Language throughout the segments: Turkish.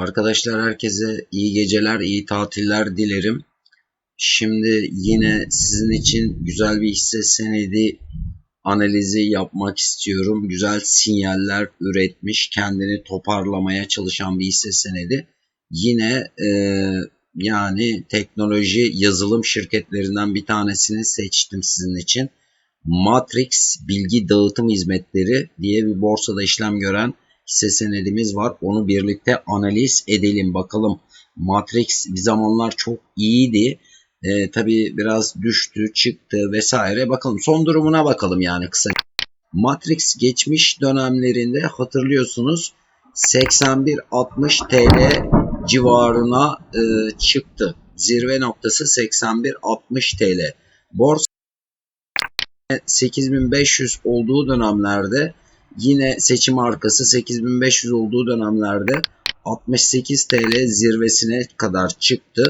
Arkadaşlar herkese iyi geceler, iyi tatiller dilerim. Şimdi yine sizin için güzel bir hisse senedi analizi yapmak istiyorum. Güzel sinyaller üretmiş, kendini toparlamaya çalışan bir hisse senedi. Yine e, yani teknoloji yazılım şirketlerinden bir tanesini seçtim sizin için. Matrix Bilgi Dağıtım Hizmetleri diye bir borsada işlem gören hisse senedimiz var. Onu birlikte analiz edelim bakalım. Matrix bir zamanlar çok iyiydi. E, tabii biraz düştü, çıktı vesaire. Bakalım son durumuna bakalım yani kısa. Matrix geçmiş dönemlerinde hatırlıyorsunuz 81-60 TL civarına e, çıktı. Zirve noktası 81-60 TL. Borsa 8500 olduğu dönemlerde yine seçim arkası 8500 olduğu dönemlerde 68 TL zirvesine kadar çıktı.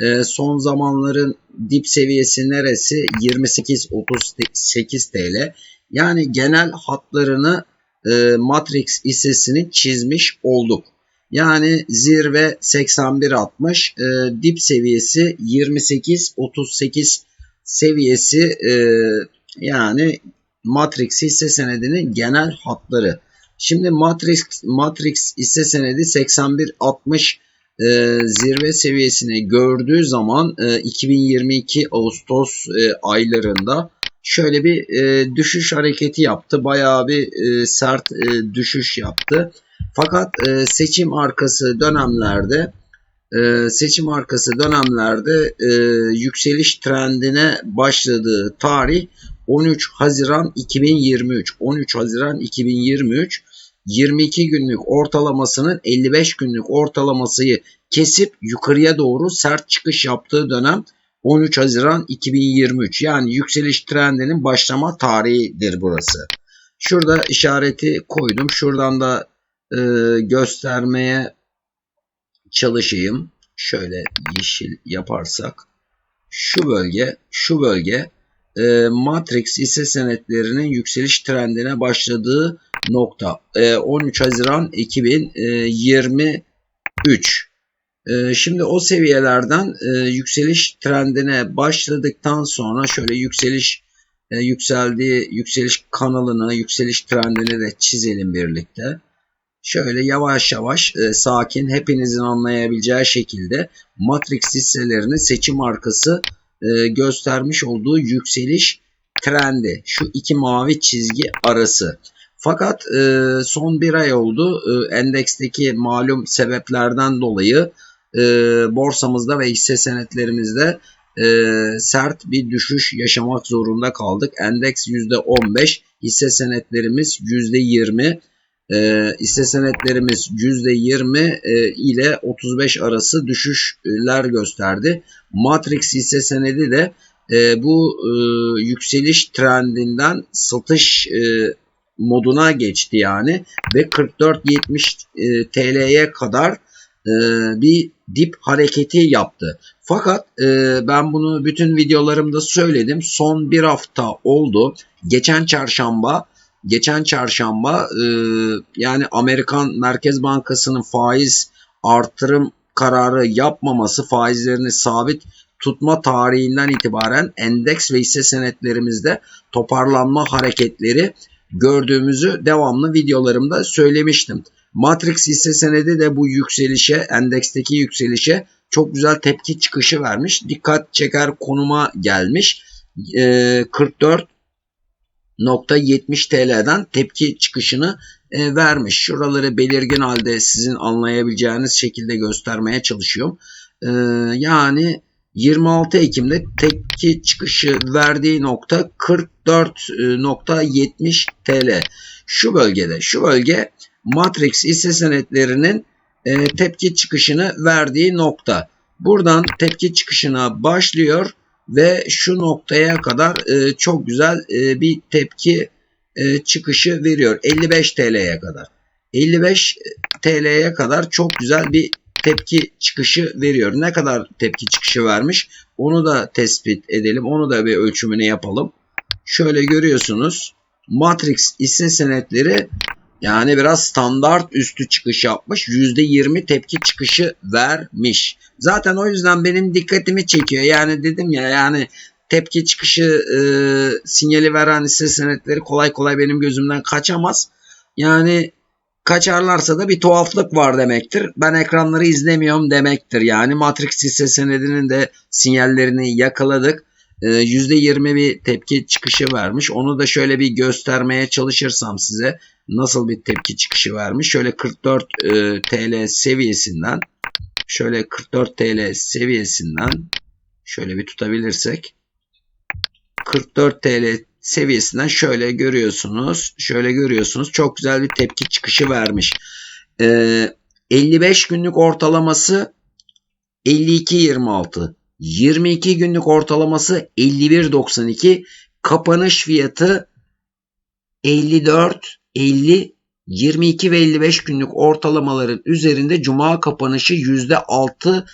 E, son zamanların dip seviyesi neresi? 28-38 TL. Yani genel hatlarını e, Matrix hissesini çizmiş olduk. Yani zirve 81-60, e, dip seviyesi 28-38 seviyesi e, yani Matrix hisse senedinin genel hatları. Şimdi Matrix Matrix hisse senedi 81.60 e, zirve seviyesini gördüğü zaman e, 2022 Ağustos e, aylarında şöyle bir e, düşüş hareketi yaptı. Bayağı bir e, sert e, düşüş yaptı. Fakat e, seçim arkası dönemlerde e, seçim arkası dönemlerde e, yükseliş trendine başladığı tarih 13 Haziran 2023. 13 Haziran 2023 22 günlük ortalamasının 55 günlük ortalamasıyı kesip yukarıya doğru sert çıkış yaptığı dönem 13 Haziran 2023. Yani yükseliş trendinin başlama tarihidir burası. Şurada işareti koydum. Şuradan da e, göstermeye çalışayım. Şöyle yeşil yaparsak. Şu bölge, şu bölge e, Matrix hisse senetlerinin yükseliş trendine başladığı nokta. E, 13 Haziran 2023. E, şimdi o seviyelerden e, yükseliş trendine başladıktan sonra şöyle yükseliş e, yükseldiği yükseliş kanalını, yükseliş trendini de çizelim birlikte. Şöyle yavaş yavaş e, sakin hepinizin anlayabileceği şekilde Matrix hisselerini seçim arkası e, göstermiş olduğu yükseliş trendi. Şu iki mavi çizgi arası. Fakat e, son bir ay oldu. E, endeksteki malum sebeplerden dolayı borsamızda ve hisse senetlerimizde sert bir düşüş yaşamak zorunda kaldık. Endeks %15, hisse senetlerimiz %20, e, hisse senetlerimiz %20 e, ile 35 arası düşüşler gösterdi. Matrix hisse senedi de e, bu e, yükseliş trendinden satış e, moduna geçti yani ve 44.70 e, TL'ye kadar e, bir dip hareketi yaptı. Fakat e, ben bunu bütün videolarımda söyledim. Son bir hafta oldu. Geçen çarşamba geçen çarşamba e, yani Amerikan Merkez Bankası'nın faiz artırım kararı yapmaması faizlerini sabit tutma tarihinden itibaren endeks ve hisse senetlerimizde toparlanma hareketleri gördüğümüzü devamlı videolarımda söylemiştim. Matrix hisse senedi de bu yükselişe, endeksteki yükselişe çok güzel tepki çıkışı vermiş. Dikkat çeker konuma gelmiş. E, 44 TL'den tepki çıkışını e, vermiş. Şuraları belirgin halde sizin anlayabileceğiniz şekilde göstermeye çalışıyorum. E, yani 26 Ekim'de tepki çıkışı verdiği nokta 44.70 TL. Şu bölgede, şu bölge Matrix hisse senetlerinin e, tepki çıkışını verdiği nokta. Buradan tepki çıkışına başlıyor ve şu noktaya kadar e, çok güzel e, bir tepki e, çıkışı veriyor. 55 TL'ye kadar. 55 TL'ye kadar çok güzel bir tepki çıkışı veriyor. Ne kadar tepki çıkışı vermiş onu da tespit edelim. Onu da bir ölçümünü yapalım. Şöyle görüyorsunuz. Matrix hisse senetleri Yani biraz standart üstü çıkış yapmış. %20 tepki çıkışı vermiş. Zaten o yüzden benim dikkatimi çekiyor. Yani dedim ya yani tepki çıkışı e, sinyali veren hisse senetleri kolay kolay benim gözümden kaçamaz. Yani kaçarlarsa da bir tuhaflık var demektir. Ben ekranları izlemiyorum demektir. Yani Matrix hisse senedinin de sinyallerini yakaladık. %20 bir tepki çıkışı vermiş. Onu da şöyle bir göstermeye çalışırsam size nasıl bir tepki çıkışı vermiş. Şöyle 44 e, TL seviyesinden şöyle 44 TL seviyesinden şöyle bir tutabilirsek 44 TL seviyesinden şöyle görüyorsunuz. Şöyle görüyorsunuz. Çok güzel bir tepki çıkışı vermiş. Ee, 55 günlük ortalaması 52.26. 22 günlük ortalaması 51.92. Kapanış fiyatı 54 50 22 ve 55 günlük ortalamaların üzerinde cuma kapanışı %6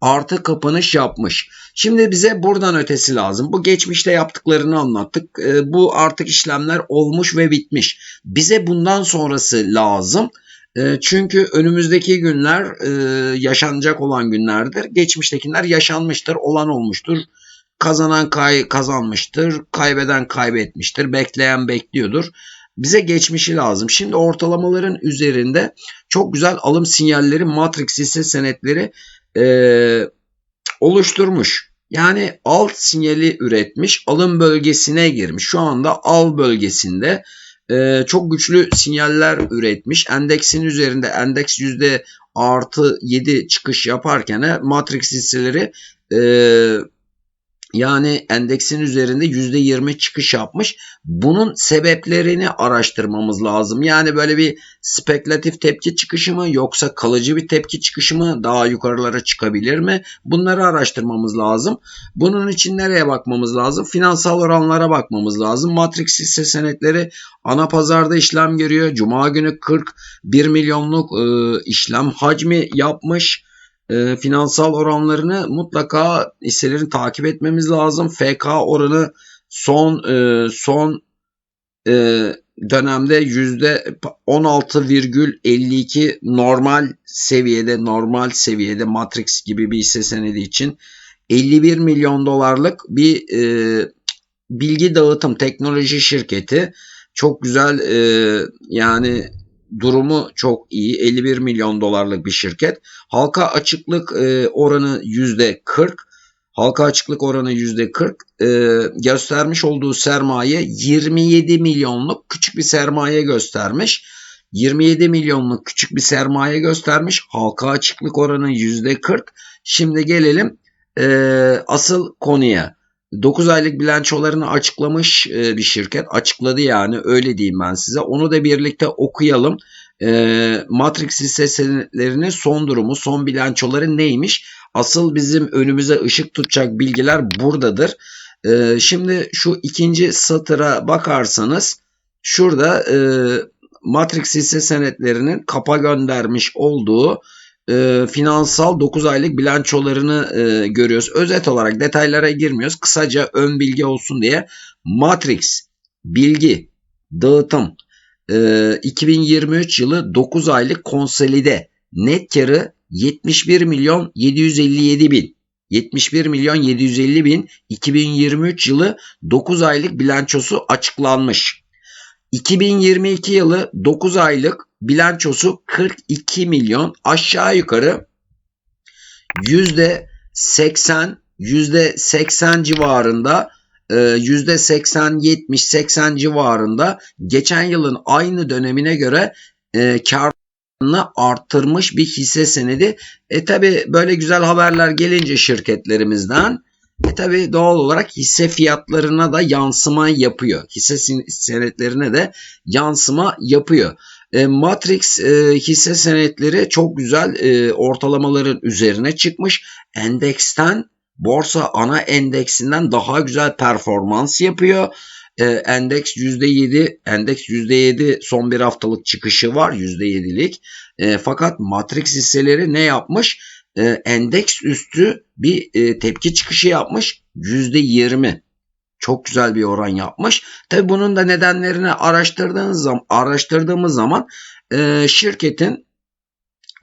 artı kapanış yapmış. Şimdi bize buradan ötesi lazım. Bu geçmişte yaptıklarını anlattık. E, bu artık işlemler olmuş ve bitmiş. Bize bundan sonrası lazım. E, çünkü önümüzdeki günler e, yaşanacak olan günlerdir. Geçmiştekiler yaşanmıştır, olan olmuştur. Kazanan kay kazanmıştır, kaybeden kaybetmiştir, bekleyen bekliyordur. Bize geçmişi lazım. Şimdi ortalamaların üzerinde çok güzel alım sinyalleri, matrix hisse senetleri e, oluşturmuş. Yani al sinyali üretmiş, alım bölgesine girmiş. Şu anda al bölgesinde e, çok güçlü sinyaller üretmiş. Endeksin üzerinde endeks yüzde artı 7 çıkış yaparken Matrix hisseleri e, yani endeksin üzerinde %20 çıkış yapmış. Bunun sebeplerini araştırmamız lazım. Yani böyle bir spekülatif tepki çıkışı mı yoksa kalıcı bir tepki çıkışı mı daha yukarılara çıkabilir mi? Bunları araştırmamız lazım. Bunun için nereye bakmamız lazım? Finansal oranlara bakmamız lazım. Matrix hisse senetleri ana pazarda işlem görüyor. Cuma günü 41 milyonluk e, işlem hacmi yapmış e, finansal oranlarını mutlaka hisselerin takip etmemiz lazım. FK oranı son e, son e, dönemde yüzde 16,52 normal seviyede normal seviyede Matrix gibi bir hisse senedi için 51 milyon dolarlık bir e, bilgi dağıtım teknoloji şirketi çok güzel e, yani durumu çok iyi. 51 milyon dolarlık bir şirket. Halka açıklık e, oranı %40. Halka açıklık oranı %40. E, göstermiş olduğu sermaye 27 milyonluk küçük bir sermaye göstermiş. 27 milyonluk küçük bir sermaye göstermiş. Halka açıklık oranı %40. Şimdi gelelim e, asıl konuya. 9 aylık bilançolarını açıklamış e, bir şirket. Açıkladı yani öyle diyeyim ben size. Onu da birlikte okuyalım. E, Matrix hisselerinin son durumu, son bilançoları neymiş? Asıl bizim önümüze ışık tutacak bilgiler buradadır. E, şimdi şu ikinci satıra bakarsanız şurada Matrix hisse senetlerinin kapa göndermiş olduğu e, finansal 9 aylık bilançolarını e, görüyoruz. Özet olarak detaylara girmiyoruz. Kısaca ön bilgi olsun diye Matrix bilgi dağıtım e, 2023 yılı 9 aylık konsolide net karı 71 milyon 757 bin 71 milyon 750 bin 2023 yılı 9 aylık bilançosu açıklanmış. 2022 yılı 9 aylık bilançosu 42 milyon aşağı yukarı yüzde 80 yüzde 80 civarında e, yüzde 80 70 80 civarında geçen yılın aynı dönemine göre e, karını arttırmış bir hisse senedi. E tabi böyle güzel haberler gelince şirketlerimizden e tabi doğal olarak hisse fiyatlarına da yansıma yapıyor. Hisse senetlerine de yansıma yapıyor. E, Matrix e, hisse senetleri çok güzel e, ortalamaların üzerine çıkmış. Endeksten borsa ana endeksinden daha güzel performans yapıyor. E, endeks %7, endeks %7 son bir haftalık çıkışı var %7'lik. E, fakat Matrix hisseleri ne yapmış? E, endeks üstü bir e, tepki çıkışı yapmış %20. Çok güzel bir oran yapmış. Tabi bunun da nedenlerini araştırdığınız zaman, araştırdığımız zaman e, şirketin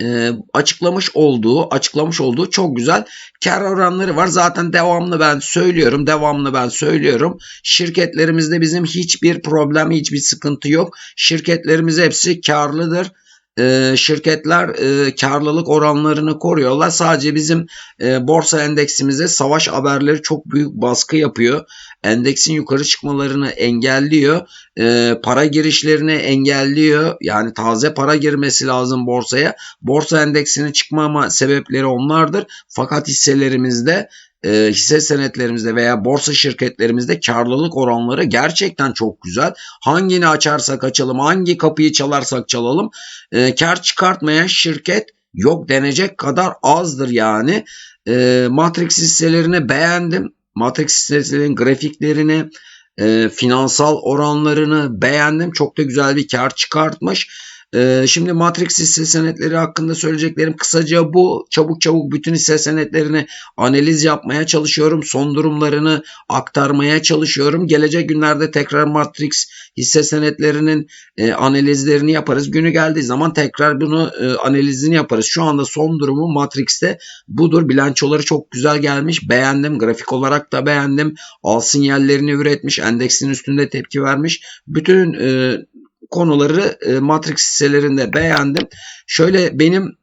e, açıklamış olduğu açıklamış olduğu çok güzel kar oranları var. Zaten devamlı ben söylüyorum. Devamlı ben söylüyorum. Şirketlerimizde bizim hiçbir problem, hiçbir sıkıntı yok. Şirketlerimiz hepsi karlıdır. E, şirketler e, karlılık oranlarını koruyorlar. Sadece bizim e, borsa endeksimize savaş haberleri çok büyük baskı yapıyor. Endeksin yukarı çıkmalarını engelliyor. E, para girişlerini engelliyor. Yani taze para girmesi lazım borsaya. Borsa endeksinin çıkmama sebepleri onlardır. Fakat hisselerimizde e, hisse senetlerimizde veya borsa şirketlerimizde karlılık oranları gerçekten çok güzel. Hangini açarsak açalım, hangi kapıyı çalarsak çalalım e, kar çıkartmayan şirket yok denecek kadar azdır yani. E, Matrix hisselerini beğendim. Matrix hisselerin grafiklerini, e, finansal oranlarını beğendim. Çok da güzel bir kar çıkartmış. Ee, şimdi Matrix hisse senetleri hakkında söyleyeceklerim kısaca bu. Çabuk çabuk bütün hisse senetlerini analiz yapmaya çalışıyorum. Son durumlarını aktarmaya çalışıyorum. Gelecek günlerde tekrar Matrix hisse senetlerinin e, analizlerini yaparız. Günü geldiği zaman tekrar bunu e, analizini yaparız. Şu anda son durumu Matrix'te budur. Bilançoları çok güzel gelmiş. Beğendim. Grafik olarak da beğendim. Al sinyallerini üretmiş. Endeksin üstünde tepki vermiş. Bütün e, konuları e, Matrix hisselerinde beğendim. Şöyle benim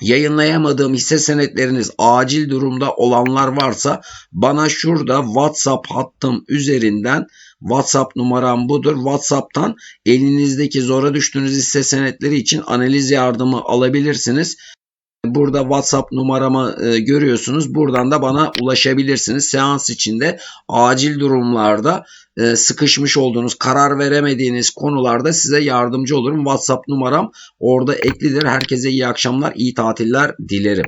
yayınlayamadığım hisse senetleriniz acil durumda olanlar varsa bana şurada WhatsApp hattım üzerinden WhatsApp numaram budur. WhatsApp'tan elinizdeki zora düştüğünüz hisse senetleri için analiz yardımı alabilirsiniz. Burada WhatsApp numaramı e, görüyorsunuz. Buradan da bana ulaşabilirsiniz. Seans içinde acil durumlarda e, sıkışmış olduğunuz, karar veremediğiniz konularda size yardımcı olurum. WhatsApp numaram orada eklidir. Herkese iyi akşamlar, iyi tatiller dilerim.